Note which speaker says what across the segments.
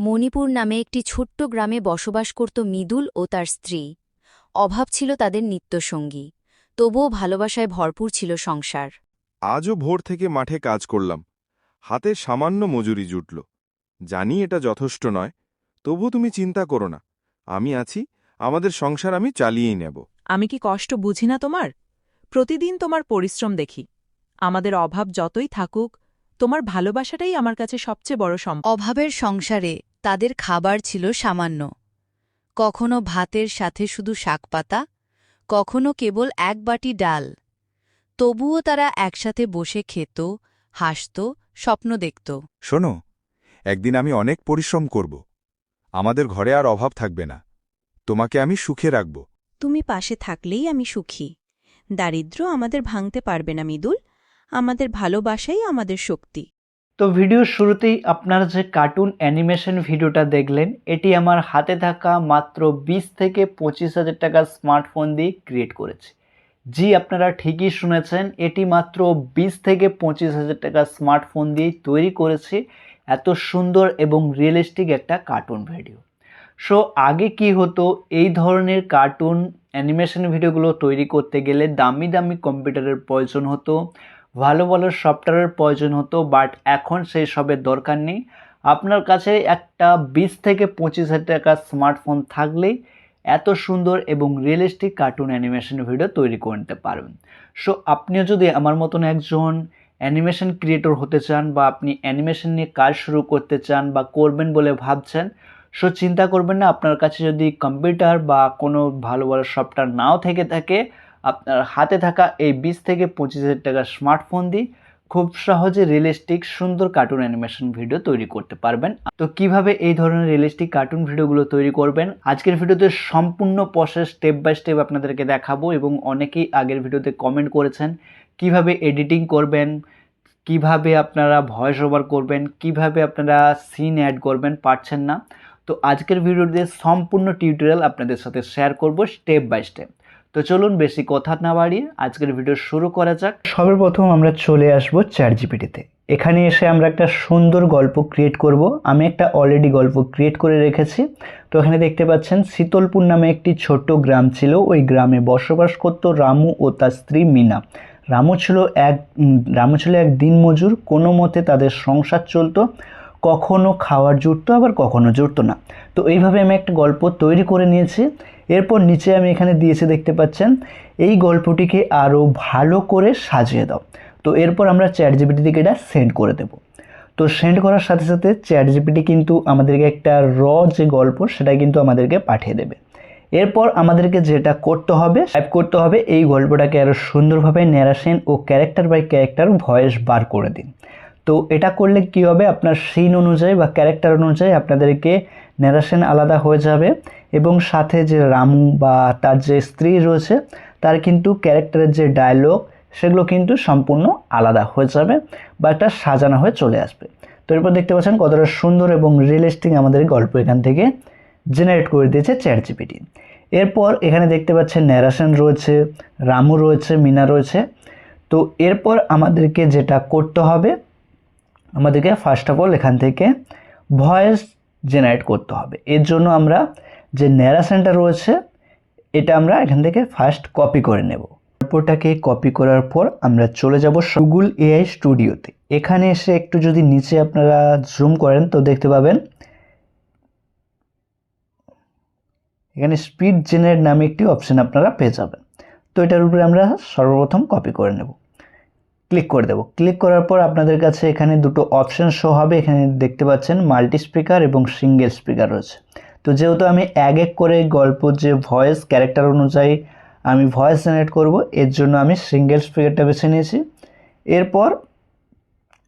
Speaker 1: মণিপুর নামে একটি ছোট্ট গ্রামে বসবাস করত মিদুল ও তার স্ত্রী। অভাব ছিল তাদের নিত্যসঙ্গী। তবুও ভালোবাসায় ভরপুর ছিল সংসার।
Speaker 2: আজও ভোর থেকে মাঠে কাজ করলাম। হাতে সামান্য মজুরি জুটল। জানি এটা যথেষ্ট নয় তবু তুমি চিন্তা করো না। আমি আছি আমাদের সংসার আমি চালিয়েই নেব।
Speaker 3: আমি কি কষ্ট বুঝি না তোমার? প্রতিদিন তোমার পরিশ্রম দেখি। আমাদের অভাব যতই থাকুক তোমার ভালোবাসাটাই আমার কাছে সবচেয়ে বড় সম্পদ
Speaker 1: অভাবের সংসারে তাদের খাবার ছিল সামান্য। কখনো ভাতের সাথে শুধু শাকপাতা কখনো কেবল এক বাটি ডাল। তবুও তারা একসাথে বসে খেত হাসত স্বপ্ন দেখত।
Speaker 4: শোনো একদিন আমি অনেক পরিশ্রম করব। আমাদের ঘরে আর অভাব থাকবে না। তোমাকে আমি সুখে রাখব।
Speaker 5: তুমি পাশে থাকলেই আমি সুখী। দারিদ্র আমাদের ভাঙতে পারবে না মিদুল। আমাদের ভালোবাসাই আমাদের শক্তি।
Speaker 6: তো ভিডিওর শুরুতেই আপনারা যে কার্টুন অ্যানিমেশন ভিডিওটা দেখলেন, এটি আমার হাতে থাকা মাত্র বিশ থেকে পঁচিশ হাজার টাকার স্মার্টফোন দিয়ে ক্রিয়েট করেছি। জি, আপনারা ঠিকই শুনেছেন, এটি মাত্র বিশ থেকে পঁচিশ হাজার টাকার স্মার্টফোন দিয়েই তৈরি করেছি। এত সুন্দর এবং রিয়েলিস্টিক একটা কার্টুন ভিডিও সো আগে কি হতো, এই ধরনের কার্টুন অ্যানিমেশন ভিডিওগুলো তৈরি করতে গেলে দামি দামি কম্পিউটারের প্রয়োজন হতো। ভালো ভালো সফটওয়্যারের প্রয়োজন হতো বাট এখন সেই সবের দরকার নেই। আপনার কাছে একটা বিশ থেকে পঁচিশ হাজার টাকার স্মার্টফোন থাকলেই এত সুন্দর এবং রিয়েলিস্টিক কার্টুন অ্যানিমেশন ভিডিও তৈরি করে নিতে পারবেন। সো আপনিও যদি আমার মতন একজন অ্যানিমেশন ক্রিয়েটর হতে চান বা আপনি অ্যানিমেশন নিয়ে কাজ শুরু করতে চান বা করবেন বলে ভাবছেন সো চিন্তা করবেন না, আপনার কাছে যদি কম্পিউটার বা কোনো ভালো ভালো সফটওয়্যার নাও থেকে থাকে আপনার হাতে থাকা এই বিশ থেকে পঁচিশ হাজার টাকার স্মার্টফোন দিয়ে খুব সহজে রিয়েলিস্টিক সুন্দর কার্টুন অ্যানিমেশন ভিডিও তৈরি করতে পারবেন। তো কীভাবে এই ধরনের রিয়েলিস্টিক কার্টুন ভিডিওগুলো তৈরি করবেন? আজকের ভিডিওতে সম্পূর্ণ প্রসেস স্টেপ বাই স্টেপ আপনাদেরকে দেখাবো এবং অনেকেই আগের ভিডিওতে কমেন্ট করেছেন, কীভাবে এডিটিং করবেন, কীভাবে আপনারা ভয়েস ওভার করবেন, কীভাবে আপনারা সিন অ্যাড করবেন পারছেন না। তো আজকের ভিডিওতে সম্পূর্ণ টিউটোরিয়াল আপনাদের সাথে শেয়ার করব স্টেপ বাই স্টেপ তো চলুন বেশি কথা না বাড়িয়ে আজকের ভিডিও শুরু করা যাক। সর্বপ্রথম আমরা চলে আসব চ্যাট জিপিটিতে এখানে এসে আমরা একটা সুন্দর গল্প ক্রিয়েট করব। আমি একটা অলরেডি গল্প ক্রিয়েট করে রেখেছি। তো এখানে দেখতে পাচ্ছেন, শীতলপুর নামে একটি ছোট্ট গ্রাম ছিল। ওই গ্রামে বসবাস করত রামু ও তার স্ত্রী মিনা। রামু ছিল এক রামু ছিল এক দিনমজুর। কোনো মতে তাদের সংসার চলতো। কখনো খাওয়ার জুটতো, আবার কখনো জুটতো না। তো এইভাবে আমি একটা গল্প তৈরি করে নিয়েছি। এরপর নিচে আমি এখানে দিয়েছি দেখতে পাচ্ছেন, এই গল্পটিকে আরও ভালো করে সাজিয়ে দাও। তো এরপর আমরা চ্যাট জিপিটি থেকে এটা সেন্ড করে দেব। তো সেন্ড করার সাথে সাথে চ্যাট জিপিটি কিন্তু আমাদেরকে একটা র যে গল্প, সেটা কিন্তু আমাদেরকে পাঠিয়ে দেবে। এরপর আমাদেরকে যেটা করতে হবে টাইপ করতে হবে, এই গল্পটাকে আরও সুন্দরভাবে ন্যারাশন ও ক্যারেক্টার বাই ক্যারেক্টার ভয়েস বার করে দিন। তো এটা করলে কি হবে? আপনার সিন অনুযায়ী বা ক্যারেক্টার অনুযায়ী আপনাদেরকে ন্যারাসেন আলাদা হয়ে যাবে। এবং সাথে যে রামু বা তার যে স্ত্রী রয়েছে, তার কিন্তু ক্যারেক্টারের যে ডায়লগ সেগুলো কিন্তু সম্পূর্ণ আলাদা হয়ে যাবে বা একটা সাজানো হয়ে চলে আসবে। তো এরপর দেখতে পাচ্ছেন কতটা সুন্দর এবং রিয়েলিস্টিক আমাদের গল্প এখান থেকে জেনারেট করে দিয়েছে চ্যাট জিপিটি এরপর এখানে দেখতে পাচ্ছেন ন্যারেশন রয়েছে, রামু রয়েছে, মিনা রয়েছে। তো এরপর আমাদেরকে যেটা করতে হবে, আমাদেরকে ফার্স্ট অফ অল এখান থেকে ভয়েস জেনারেট করতে হবে। এর জন্য আমরা যে ন্যারাশনটা রয়েছে, এটা আমরা এখান থেকে ফার্স্ট কপি করে নেব। গল্পটাকে কপি করার পর আমরা চলে যাব গুগল এআই স্টুডিওতে এখানে এসে একটু যদি নিচে আপনারা জুম করেন, তো দেখতে পাবেন। এখানে স্পিড জেনারেট নামে একটি অপশন আপনারা পেয়ে যাবেন। তো এটার উপরে আমরা সর্বপ্রথম কপি করে নেব। ক্লিক করে দেবো। ক্লিক করার পর আপনাদের কাছে এখানে দুটো অপশান শো হবে। এখানে দেখতে পাচ্ছেন মাল্টি স্পিকার এবং সিঙ্গেল স্পিকার রয়েছে। তো যেহেতু আমি এক এক করে গল্প যে ভয়েস ক্যারেক্টার অনুযায়ী আমি ভয়েস জেনারেট করব, এর জন্য আমি সিঙ্গেল স্পিকারটা বেছে নিয়েছি। এরপর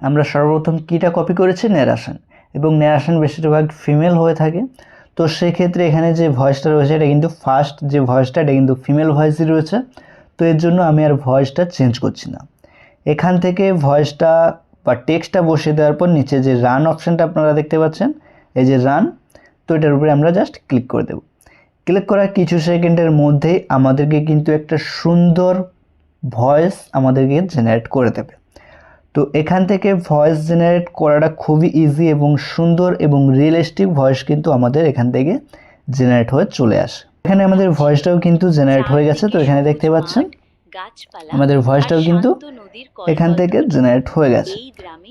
Speaker 6: আমরা সর্বপ্রথম কীটা কপি করেছি? ন্যারাশন এবং ন্যারাশন বেশিরভাগ ফিমেল হয়ে থাকে। তো সেক্ষেত্রে এখানে যে ভয়েসটা রয়েছে, এটা কিন্তু ফার্স্ট যে ভয়েসটা এটা কিন্তু ফিমেল ভয়েসই রয়েছে। তো এর জন্য আমি আর ভয়েসটা চেঞ্জ করছি না। এখান থেকে ভয়েসটা বা টেক্সটটা বসিয়ে দেওয়ার পর নিচে যে রান অপশানটা আপনারা দেখতে পাচ্ছেন, এই যে রান তো এটার উপরে আমরা জাস্ট ক্লিক করে দেব। ক্লিক করার কিছু সেকেন্ডের মধ্যেই আমাদেরকে কিন্তু একটা সুন্দর ভয়েস আমাদেরকে জেনারেট করে দেবে। তো এখান থেকে ভয়েস জেনারেট করাটা খুবই ইজি এবং সুন্দর এবং রিয়েলিস্টিক ভয়েস কিন্তু আমাদের এখান থেকে জেনারেট হয়ে চলে আসে। এখানে আমাদের ভয়েসটাও কিন্তু জেনারেট হয়ে গেছে, তো এখানে দেখতে পাচ্ছেন। আমাদের ভয়েসটাও কিন্তু এখান থেকে জেনারেট হয়ে গেছে।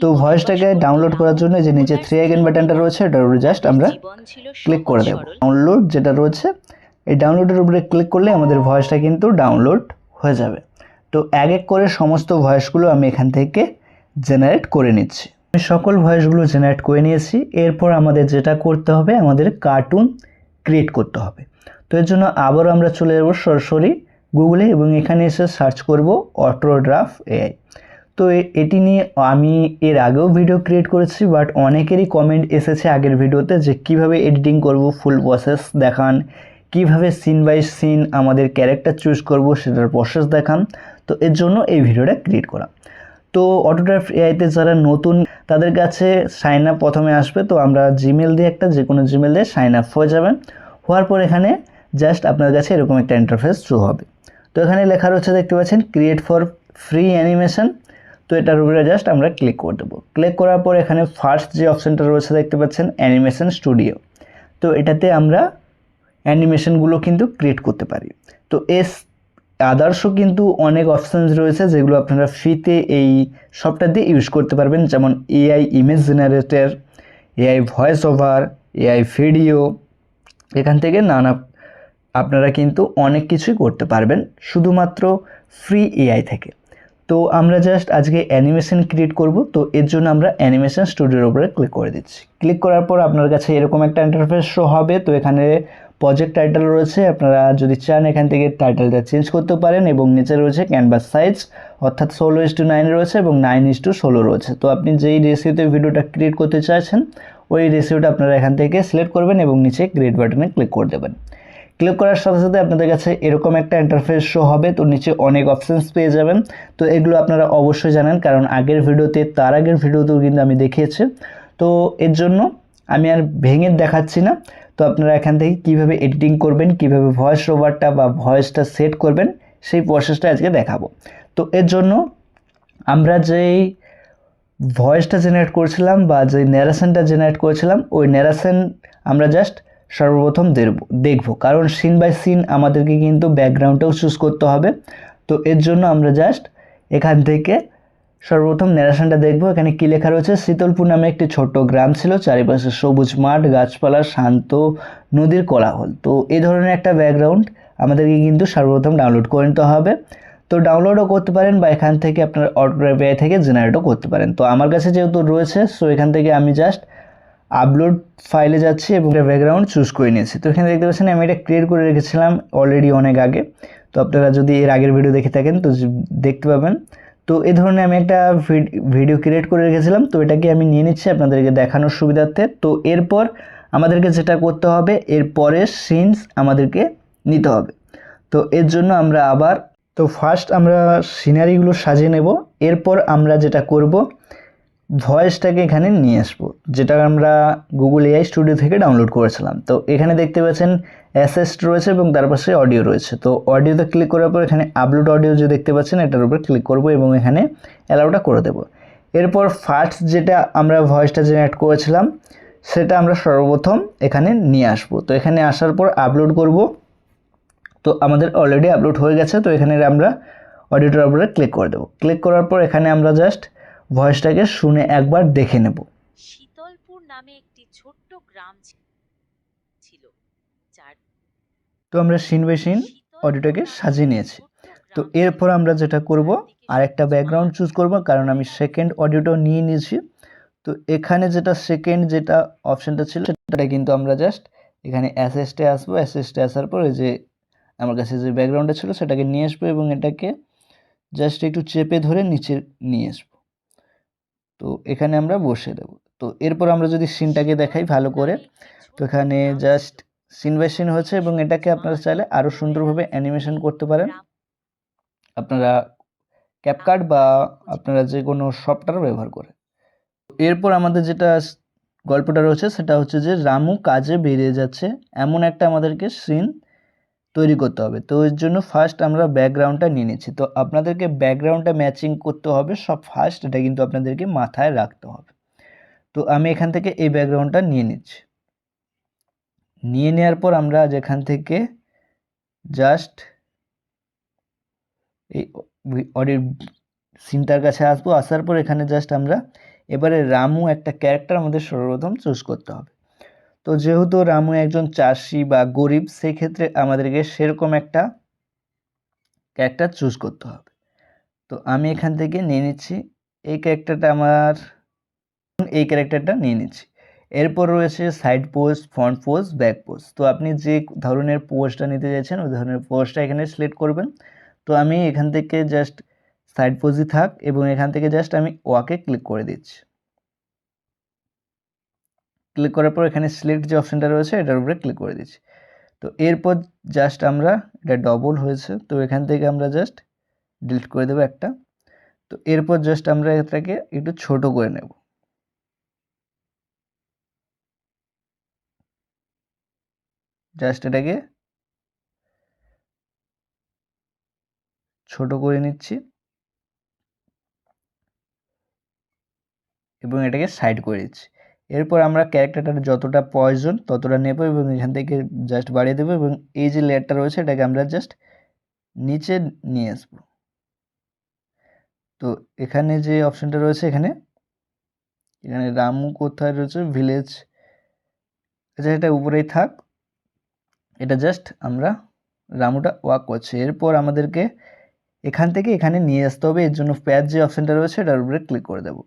Speaker 6: তো ভয়েসটাকে ডাউনলোড করার জন্য যে নিচে থ্রি আইকন বাটনটা রয়েছে এটার উপরে জাস্ট আমরা ক্লিক করে দেবো। ডাউনলোড যেটা রয়েছে এই ডাউনলোডের উপরে ক্লিক করলে আমাদের ভয়েসটা কিন্তু ডাউনলোড হয়ে যাবে। তো এক এক করে সমস্ত ভয়েসগুলো আমি এখান থেকে জেনারেট করে নিচ্ছি। আমি সকল ভয়েসগুলো জেনারেট করে নিয়েছি। এরপর আমাদের যেটা করতে হবে আমাদের কার্টুন ক্রিয়েট করতে হবে। তো এর জন্য আবারও আমরা চলে যাব সরাসরি গুগলে এবং এখানে এসে সার্চ করব অটোড্রাফ এআই তো এটি নিয়ে আমি এর আগেও ভিডিও ক্রিয়েট করেছি বাট অনেকেরই কমেন্ট এসেছে আগের ভিডিওতে যে কীভাবে এডিটিং করব ফুল প্রসেস দেখান, কীভাবে সিন বাই সিন আমাদের ক্যারেক্টার চুজ করব, সেটার প্রসেস দেখান। তো এর জন্য এই ভিডিওটা ক্রিয়েট করা। তো অটোগ্রাফ এআইতে যারা নতুন, তাদের কাছে সাইন আপ প্রথমে আসবে। তো আমরা জিমেল দিয়ে একটা যে কোনো জিমেল দিয়ে সাইন আপ হয়ে যাবেন। হওয়ার পর এখানে জাস্ট আপনার কাছে এরকম একটা ইন্টারফেস শো হবে। তো এখানে লেখা রয়েছে, দেখতে পাচ্ছেন ক্রিয়েট ফর ফ্রি অ্যানিমেশন তো এটার উপরে জাস্ট আমরা ক্লিক করে দেবো। ক্লিক করার পর এখানে ফার্স্ট যে অপশানটা রয়েছে, দেখতে পাচ্ছেন অ্যানিমেশন স্টুডিও তো এটাতে আমরা অ্যানিমেশনগুলো কিন্তু ক্রিয়েট করতে পারি। তো এস আদার্সও কিন্তু অনেক অপশানস রয়েছে, যেগুলো আপনারা ফ্রিতে এই সবটা দিয়ে ইউজ করতে পারবেন। যেমন AI image generator AI voice over AI video এখান থেকে নানা আপনারা কিন্তু অনেক কিছুই করতে পারবেন শুধুমাত্র ফ্রি এআই থেকে। তো আমরা জাস্ট আজকে অ্যানিমেশন ক্রিয়েট করব, তো এর জন্য আমরা অ্যানিমেশন স্টুডিওর উপরে ক্লিক করে দিচ্ছি। ক্লিক করার পর আপনার কাছে এরকম একটা ইন্টারফেস শো হবে, তো এখানে প্রজেক্ট টাইটেল রয়েছে, আপনারা যদি চান এখান থেকে টাইটেলটা চেঞ্জ করতে পারেন এবং নিচে রয়েছে ক্যানভাস সাইজ অর্থাৎ ষোলো ইস টু নাইন রয়েছে এবং নাইন ইস টু ষোলো রয়েছে। তো আপনি যেই রেসিওতে ভিডিওটা ক্রিয়েট করতে চাইছেন, ওই রেসিওটা আপনারা এখান থেকে সিলেক্ট করবেন এবং নিচে ক্রিয়েট বাটনে ক্লিক করে দেবেন। ক্লিক করার সাথে সাথে আপনাদের কাছে এরকম একটা ইন্টারফেস শো হবে, তো নিচে অনেক অপশানস পেয়ে যাবেন। তো এগুলো আপনারা অবশ্যই জানেন, কারণ আগের ভিডিওতে, তার আগের ভিডিওতেও কিন্তু আমি দেখিয়েছি। তো এর জন্য আমি আর ভেঙে দেখাচ্ছি না। তো আপনারা এখান থেকে কীভাবে এডিটিং করবেন, কীভাবে ভয়েস ওভারটা বা ভয়েসটা সেট করবেন, সেই প্রসেসটা আজকে দেখাবো। তো এর জন্য আমরা যেই ভয়েসটা জেনারেট করেছিলাম বা যে ন্যারেশনটা জেনারেট করেছিলাম, ওই ন্যারেশন আমরা জাস্ট সর্বপ্রথম দেখব। কারণ সিন বাই সিন আমাদেরকে কিন্তু ব্যাকগ্রাউন্ডটাও চুজ করতে হবে। তো এর জন্য আমরা জাস্ট এখান থেকে সর্বপ্রথম ন্যারেশনটা দেখব। এখানে কী লেখা রয়েছে? শীতলপুর নামে একটি ছোট্ট গ্রাম ছিল। চারিপাশে সবুজ মাঠ, গাছপালা শান্ত, নদীর কোলাহল। তো এই ধরনের একটা ব্যাকগ্রাউন্ড আমাদেরকে কিন্তু সর্বপ্রথম ডাউনলোড করে নিতে হবে। তো ডাউনলোডও করতে পারেন বা এখান থেকে আপনার এআই থেকে জেনারেটও করতে পারেন। তো আমার কাছে যেহেতু রয়েছে সো এখান থেকে আমি জাস্ট আপলোড ফাইলে যাচ্ছি এবং একটা ব্যাকগ্রাউন্ড চুজ করে নিয়েছি। তো এখানে দেখতে পাচ্ছেন আমি এটা ক্রিয়েট করে রেখেছিলাম অলরেডি অনেক আগে। তো আপনারা যদি এর আগের ভিডিও দেখে থাকেন তো দেখতে পাবেন। তো এই ধরনের আমি একটা ভিডিও ক্রিয়েট করে রেখেছিলাম। তো এটাকে আমি নিয়ে নিচ্ছি আপনাদেরকে দেখানোর সুবিধার্থে। তো এরপর আমাদেরকে যেটা করতে হবে এরপরে সিনস আমাদেরকে নিতে হবে। তো এর জন্য আমরা আবার, তো ফার্স্ট আমরা সিনারিগুলো সাজিয়ে নেব। এরপর আমরা যেটা করব ভয়েসটাকে এখানে নিয়ে আসব, যেটা আমরা গুগল এআই স্টুডিও থেকে ডাউনলোড করেছিলাম। তো এখানে দেখতে পাচ্ছেন অ্যাসেস্ট রয়েছে এবং তার পাশে অডিও রয়েছে। তো অডিওতে ক্লিক করার পর এখানে আপলোড অডিও যে দেখতে পাচ্ছেন, এটার উপর ক্লিক করব এবং এখানে অ্যালাউটা করে দেব। এরপর ফার্স্ট যেটা আমরা ভয়েসটা জেনারেট করেছিলাম, সেটা আমরা সর্বপ্রথম এখানে নিয়ে আসব। তো এখানে আসার পর আপলোড করব। তো আমাদের অলরেডি আপলোড হয়ে গেছে, তো এখানে আমরা অডিওটার উপরে ক্লিক করে দেবো। ক্লিক করার পর এখানে আমরা জাস্ট ভয়েসটাকে শুনে একবার দেখে নেব।
Speaker 7: শীতলপুর নামে একটি ছোট্ট গ্রাম ছিল
Speaker 6: তো আমরা সিন বাই সিন অডিওটাকে সাজিয়ে নিয়েছি। তো এরপর আমরা যেটা করব আর একটা ব্যাকগ্রাউন্ড চুজ করব কারণ আমি সেকেন্ড অডিওটাও নিয়ে নিয়েছি। তো এখানে যেটা সেকেন্ড যেটা অপশানটা ছিল সেটা কিন্তু আমরা জাস্ট এখানে অ্যাসেস্টে আসব। অ্যাসেস্টে আসার পর যে আমার কাছে যে ব্যাকগ্রাউন্ডটা ছিল সেটাকে নিয়ে আসব এবং এটাকে জাস্ট একটু চেপে ধরে নিচে নিয়ে আসব। তো এখানে আমরা বসে দেবো। তো এরপর আমরা যদি সিনটাকে দেখাই ভালো করে, তো এখানে জাস্ট সিন বাই সিন হচ্ছে এবং এটাকে আপনারা চাইলে আরও সুন্দরভাবে অ্যানিমেশন করতে পারেন। আপনারা ক্যাপকাট বা আপনারা যে কোনো সফটওয়্যার ব্যবহার করে এরপর আমাদের যেটা গল্পটা রয়েছে সেটা হচ্ছে যে রামু কাজে বেরিয়ে যাচ্ছে এমন একটা আমাদেরকে সিন তৈরি করতে হবে। তো এর জন্য ফার্স্ট আমরা ব্যাকগ্রাউন্ডটা নিয়ে নিচ্ছি। তো আপনাদেরকে ব্যাকগ্রাউন্ডটা ম্যাচিং করতে হবে। সব ফার্স্ট এটা কিন্তু আপনাদেরকে মাথায় রাখতে হবে। তো আমি এখান থেকে এই ব্যাকগ্রাউন্ডটা নিয়ে নিচ্ছি। নিয়ে নেওয়ার পর আমরা যেখান থেকে জাস্ট এই অডির সিনটার কাছে আসব। আসার পর এখানে জাস্ট আমরা এবারে রামু একটা ক্যারেক্টার আমাদের সর্বপ্রথম চুজ করতে হবে। তো যেহেতু রামু একজন চাষি বা গরিব সেই ক্ষেত্রে আমাদেরকে সেরকম একটা ক্যারেক্টার চুজ করতে হবে। তো আমি এখান থেকে নিয়ে নিচ্ছি। এই ক্যারেক্টারটা আমার, এই ক্যারেক্টারটা নিয়ে নিচ্ছি। এরপর রয়েছে side post front post back post তো আপনি যে ধরনের পোস্টটা নিতে চাইছেন, ওই ধরনের পোস্টটা এখানে সিলেক্ট করবেন। তো আমি এখান থেকে জাস্ট সাইড পোজই থাক এবং এখান থেকে জাস্ট আমি ওয়াকে ক্লিক করে দিচ্ছি। ক্লিক করার পর এখানে সিলেক্ট যে অপশানটা রয়েছে, এটার উপরে ক্লিক করে দিচ্ছি। তো এরপর জাস্ট আমরা, এটা ডবল হয়েছে, তো এখান থেকে আমরা জাস্ট ডিলিট করে দেবো একটা। তো এরপর জাস্ট আমরা এটাকে একটু ছোট করে নেব। জাস্ট এটাকে ছোট করে নিচ্ছি। এবং এটাকে সাইড করে দিচ্ছি। এরপর আমরা ক্যারেক্টারটার যতটা প্রয়োজন ততটা নেব এবং এখান থেকে জাস্ট বাড়িয়ে দেবো এবং এই যে লেয়ারটা রয়েছে এটাকে আমরা জাস্ট নিচে নিয়ে আসব। তো এখানে যে অপশানটা রয়েছে এখানে এখানে রামু কোথায় রয়েছে? ভিলেজ আচ্ছা এটা উপরেই থাক। এটা জাস্ট আমরা রামুটা ওয়াক করছে। এরপর আমাদেরকে এখান থেকে এখানে নিয়ে আসতে হবে। এর জন্য প্যাচ যে অপশানটা রয়েছে এটার উপরে ক্লিক করে দেবো।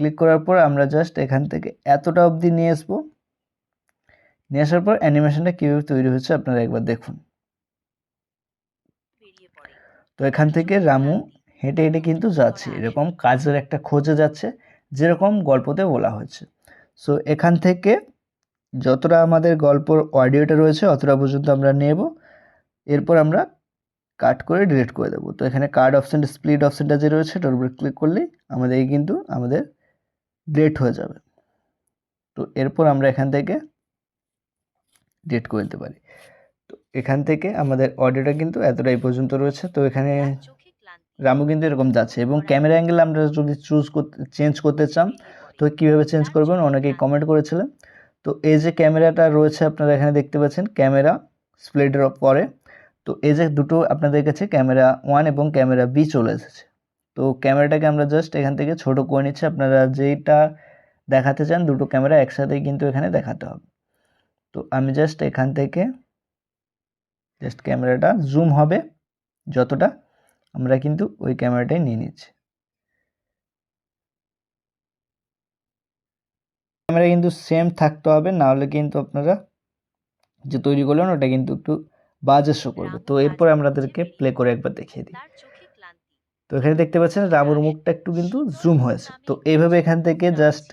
Speaker 6: ক্লিক করার পর আমরা জাস্ট এখান থেকে এতটা অবধি নিয়ে আসব। নিয়ে আসার পর অ্যানিমেশনটা কীভাবে তৈরি হচ্ছে আপনারা একবার দেখুন। তো এখান থেকে রামু হেঁটে হেঁটে কিন্তু যাচ্ছে, এরকম কাজের একটা খোঁজে যাচ্ছে, যেরকম গল্পতে বলা হয়েছে। সো এখান থেকে যতটা আমাদের গল্পর অডিওটা রয়েছে, অতটা পর্যন্ত আমরা নেব। এরপর আমরা কাট করে ডিলিট করে দেবো। তো এখানে কার্ড অপশানটা স্প্লিট অপশানটা যে রয়েছে ওটার উপরে ক্লিক করলেই আমাদের কিন্তু আমাদের ডিলিট হয়ে যাবে। তো এরপর আমরা এখান থেকে ডেট করে দিতে পারি। তো এখান থেকে আমাদের অডিওটা কিন্তু এতটাই পর্যন্ত রয়েছে। তো এখানে রামু কিন্তু এরকম যাচ্ছে এবং ক্যামেরা অ্যাঙ্গেল আমরা যদি চুজ করতে চেঞ্জ করতে চান তো কীভাবে চেঞ্জ করবেন অনেকেই কমেন্ট করেছিলেন। তো এই যে ক্যামেরাটা রয়েছে আপনারা এখানে দেখতে পাচ্ছেন ক্যামেরা স্প্লিটের পরে। তো এই যে দুটো আপনাদের কাছে ক্যামেরা ওয়ান এবং ক্যামেরা বি চলে এসেছে। তো ক্যামেরাটাকে আমরা জাস্ট এখান থেকে ছোট করে নিচ্ছি। আপনারা যেইটা দেখাতে চান দুটো ক্যামেরা একসাথেই কিন্তু এখানে দেখাতে হবে। তো আমি জাস্ট এখান থেকে জাস্ট ক্যামেরাটা জুম হবে যতটা আমরা কিন্তু ওই ক্যামেরাটাই নিয়ে নিচ্ছি। ক্যামেরা কিন্তু সেম থাকতে হবে না হলে কিন্তু আপনারা যে তৈরি করলেন ওটা কিন্তু একটু বাজে শো করবে। তো এরপর আমাদেরকে প্লে করে একবার দেখিয়ে দিই। তো এখানে দেখতে পাচ্ছেন রামুর মুখটা একটু কিন্তু জুম হয়েছে। তো এইভাবে এখান থেকে জাস্ট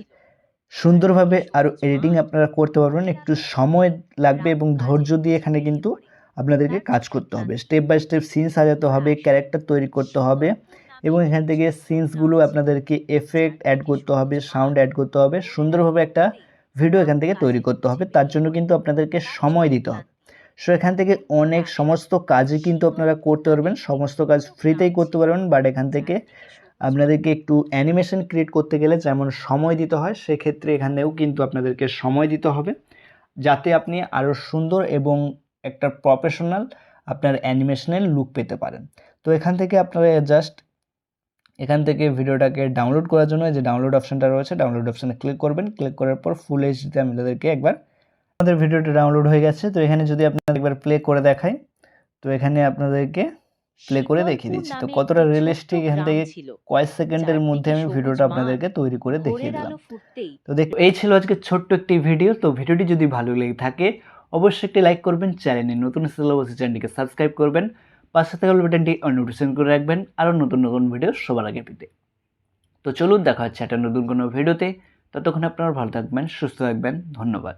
Speaker 6: সুন্দরভাবে আরও এডিটিং আপনারা করতে পারবেন। একটু সময় লাগবে এবং ধৈর্য দিয়ে এখানে কিন্তু আপনাদেরকে কাজ করতে হবে। স্টেপ বাই স্টেপ সিন সাজাতে হবে ক্যারেক্টার তৈরি করতে হবে এবং এখান থেকে সিনসগুলো আপনাদেরকে এফেক্ট অ্যাড করতে হবে সাউন্ড অ্যাড করতে হবে। সুন্দরভাবে একটা ভিডিও এখান থেকে তৈরি করতে হবে। তার জন্য কিন্তু আপনাদেরকে সময় দিতে হবে। সো এখান থেকে অনেক সমস্ত কাজই কিন্তু আপনারা করতে পারবেন। সমস্ত কাজ ফ্রিতেই করতে পারবেন বাট এখান থেকে আপনাদেরকে একটু অ্যানিমেশন ক্রিয়েট করতে গেলে যেমন সময় দিতে হয়, সেক্ষেত্রে এখানেও কিন্তু আপনাদেরকে সময় দিতে হবে। যাতে আপনি আরও সুন্দর এবং একটা প্রফেশনাল আপনার অ্যানিমেশনের লুক পেতে পারেন। তো এখান থেকে আপনারা জাস্ট এখান থেকে ভিডিওটাকে ডাউনলোড করার জন্য যে ডাউনলোড অপশানটা রয়েছে ডাউনলোড অপশানে ক্লিক করবেন। ক্লিক করার পর ফুল এইচডিতে আপনাদেরকে একবার আমাদের ভিডিওটা ডাউনলোড হয়ে গেছে তো এখানে যদি আপনারা একবার প্লে করে দেখাই তো এখানে আপনাদেরকে প্লে করে দেখিয়ে দিচ্ছি। তো কতটা রিয়েলিস্টিক এখান থেকে কয়েক সেকেন্ডের মধ্যে আমি ভিডিওটা আপনাদেরকে তৈরি করে দেখিয়ে দিলাম। তো দেখ এই ছিল আজকে ছোট্ট একটি ভিডিও তো ভিডিওটি যদি ভালো লেগে থাকে অবশ্যই একটি লাইক করবেন চ্যানেলে নতুন অবশ্যই চ্যানেলটিকে সাবস্ক্রাইব করবেন পাশে থাকা বাটনটি নোটিফিকেশন করে রাখবেন আরও নতুন নতুন ভিডিও সবার আগে পেতে। তো চলুন দেখা হচ্ছে একটা নতুন কোনো ভিডিওতে ততক্ষণ আপনারা ভালো থাকবেন সুস্থ থাকবেন ধন্যবাদ।